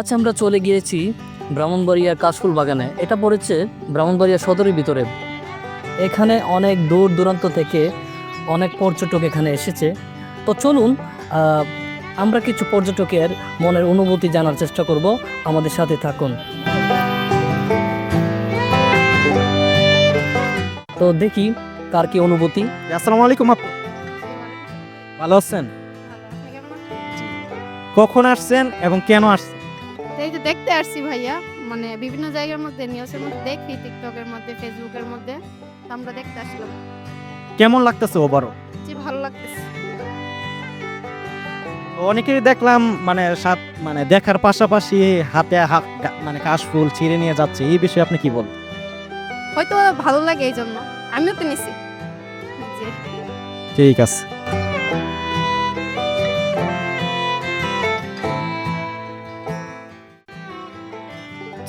আজ আমরা চলে গিয়েছি ব্রাহ্মণবাড়িয়ার কাশফুল বাগানে। এটা পড়েছে ব্রাহ্মণবাড়িয়া সদরের ভিতরে। এখানে অনেক দূর দূরান্ত থেকে অনেক পর্যটক এখানে এসেছে। তো চলুন আহ, আমরা কিছু পর্যটকের মনের অনুভূতি জানার চেষ্টা করব। আমাদের সাথে থাকুন। তো দেখি কার কি অনুভূতি? আসসালামু আলাইকুম আপু। ভালো আছেন? কখন আসছেন এবং কেন আসছেন? এই যে দেখতে আসছি ভাইয়া মানে বিভিন্ন জায়গার মধ্যে নিউজের মধ্যে দেখি টিকটকের মধ্যে ফেসবুকের মধ্যে আমরা দেখতে আসলাম। কেমন লাগতেছে ওভারও যে ভালো লাগতেছে। অনেকেই দেখলাম মানে সাত মানে দেখার পাশাপাশি হাতে হাত মানে কাশফুল ছিঁড়ে নিয়ে যাচ্ছে। এই বিষয়ে আপনি কি বলবেন হয়তো ভালো লাগে এই জন্য আমিও তো নিছি। ঠিক আছে।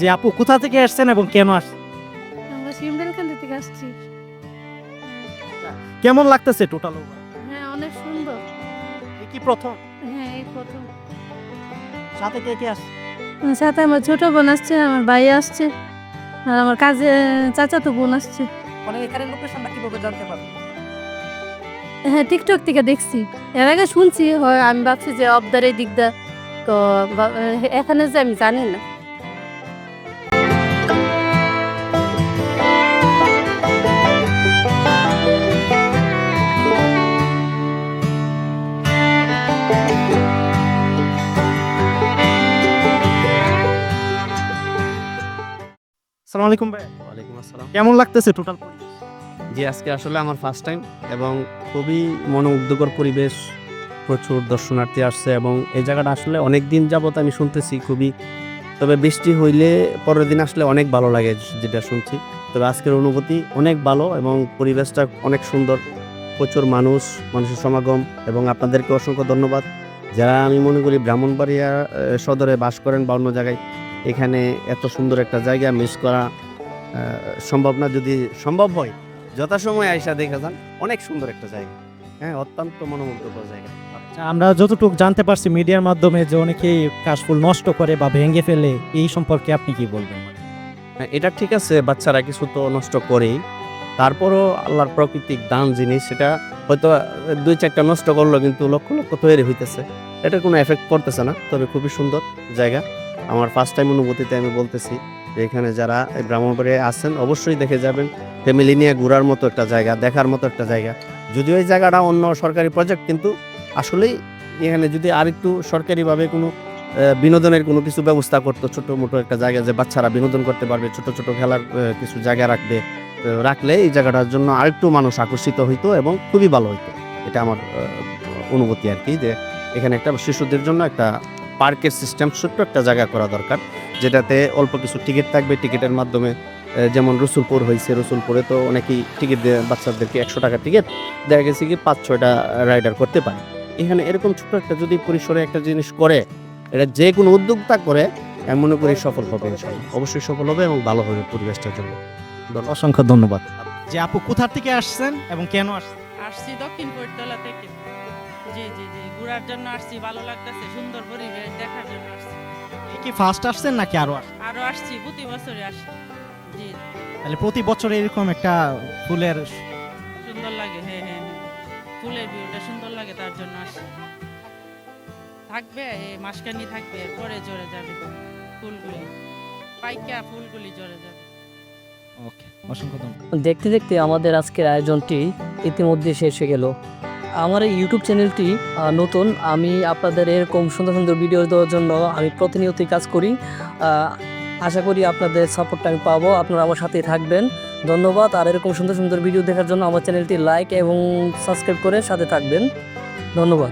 যে আপু কোথা থেকে আসছেন এবং কেন আসছেন আমরা শিমডেলকান্দি থেকে আসছি। কেমন লাগতেছে টোটাল হ্যাঁ অনেক সুন্দর। কি প্রথম? হ্যাঁ এই প্রথম। সাথে কে কে আসছে সাথে আমার ছোট বোন আসছে আমার ভাই আসছে আর আমার কাজে চাচা তো বোন আসছে। মানে এখানে লোকেশনটা কীভাবে জানতে পারবেন হ্যাঁ টিকটক থেকে দেখছি। এর আগে শুনছি হয় আমি ভাবছি যে অবদার দিকটা তো এখানে যে আমি জানি না। আসসালামু আলাইকুম ভাই। ওয়ালাইকুম আসসালাম। কেমন লাগতেছে টোটাল জি আজকে আসলে আমার ফার্স্ট টাইম এবং খুবই মনোমুগ্ধকর পরিবেশ প্রচুর দর্শনার্থী আসছে এবং এই জায়গাটা আসলে অনেক দিন যাবত আমি শুনতেছি খুবই। তবে বৃষ্টি হইলে পরের দিন আসলে অনেক ভালো লাগে যেটা শুনছি। তবে আজকের অনুভূতি অনেক ভালো এবং পরিবেশটা অনেক সুন্দর। প্রচুর মানুষ মানুষের সমাগম এবং আপনাদেরকে অসংখ্য ধন্যবাদ। যারা আমি মনে করি ব্রাহ্মণবাড়িয়া সদরে বাস করেন বা অন্য জায়গায় এখানে এত সুন্দর একটা জায়গা মিস করা সম্ভব না যদি সম্ভব হয় যথাসময়ে আইসা দেখে যান অনেক সুন্দর একটা জায়গা। হ্যাঁ অত্যন্ত মনোমুগ্ধকর জায়গা। আচ্ছা, আমরা যতটুকু জানতে পারছি মিডিয়ার মাধ্যমে যে অনেকেই কাশফুল নষ্ট করে বা ভেঙে ফেলে এই সম্পর্কে আপনি কি বলবেন? হ্যাঁ, এটা ঠিক আছে বাচ্চারা কিছু তো নষ্ট করেই। তারপরও আল্লাহর প্রাকৃতিক দান জিনিস সেটা হয়তো দুই চারটা নষ্ট করল কিন্তু লক্ষ লক্ষ তৈরি হইতেছে। এটা কোনো এফেক্ট পড়তেছে না তবে খুবই সুন্দর জায়গা। আমার ফার্স্ট টাইম অনুভূতিতে আমি বলতেছি যে এখানে যারা এই ব্রাহ্মণবাড়িয়ায় আছেন, অবশ্যই দেখে যাবেন। ফ্যামিলি নিয়ে ঘোরার মতো একটা জায়গা, দেখার মতো একটা জায়গা। যদিও এই জায়গাটা অন্য সরকারি প্রজেক্ট কিন্তু আসলেই এখানে যদি আরেকটু সরকারিভাবে কোনো বিনোদনের কোনো কিছু ব্যবস্থা করতো ছোট মোটো একটা জায়গা যে বাচ্চারা বিনোদন করতে পারবে, ছোট ছোট খেলার কিছু জায়গা রাখবে রাখলে এই জায়গাটার জন্য আরেকটু মানুষ আকর্ষিত হইতো এবং খুবই ভালো হইতো। এটা আমার অনুভূতি আর কি যে এখানে একটা শিশুদের জন্য একটা পার্কের সিস্টেম ছোট্ট একটা জায়গা করা দরকার যেটাতে অল্প কিছু টিকিট থাকবে। টিকিটের মাধ্যমে যেমন রসুলপুর হয়েছে রসুলপুরে তো অনেকেই টিকিট দেয় বাচ্চাদেরকে একশো টাকা টিকিট। দেখা গেছে কি পাঁচ ছয়টা রাইডার করতে পারে। এখানে এরকম ছোট্ট একটা যদি পরিসরে একটা জিনিস করে এটা যে কোনো উদ্যোক্তা করে আমি মনে করি সফল হবে অবশ্যই সফল হবে এবং ভালো হবে পরিবেশটার জন্য। অসংখ্য ধন্যবাদ। যে আপু কোথা থেকে আসছেন এবং কেন আসছেন আসছি দক্ষিণ কোটতলা থেকে। জি জি জি। ঘোরার জন্য আসছি ভালো লাগতেছে সুন্দর পরিবেশ দেখার জন্য আসছি। এই কি ফার্স্ট আসছেন নাকি আরও আসছেন আরও আসছি প্রতি বছরে আসি। জি। তাহলে প্রতি বছর এরকম একটা ফুলের সুন্দর লাগে হ্যাঁ হ্যাঁ হ্যাঁ। ফুলের ভিউটা সুন্দর লাগে তার জন্য আসি থাকবে এই মাসকানি থাকবে পরে জোরে যাবে ফুলগুলি। পাইকা ফুলগুলি জোরে যাবে। ওকে অসংখ্য ধন্যবাদ। দেখতে দেখতে আমাদের আজকের আয়োজনটি ইতিমধ্যে শেষ হয়ে গেল। আমার এই ইউটিউব চ্যানেলটি নতুন, আমি আপনাদের এরকম সুন্দর সুন্দর ভিডিও দেওয়ার জন্য আমি প্রতিনিয়তই কাজ করি। আশা করি আপনাদের সাপোর্টটা আমি পাবো, আপনারা আমার সাথেই থাকবেন। ধন্যবাদ, আর এরকম সুন্দর সুন্দর ভিডিও দেখার জন্য আমার চ্যানেলটি লাইক এবং সাবস্ক্রাইব করে সাথে থাকবেন। ধন্যবাদ।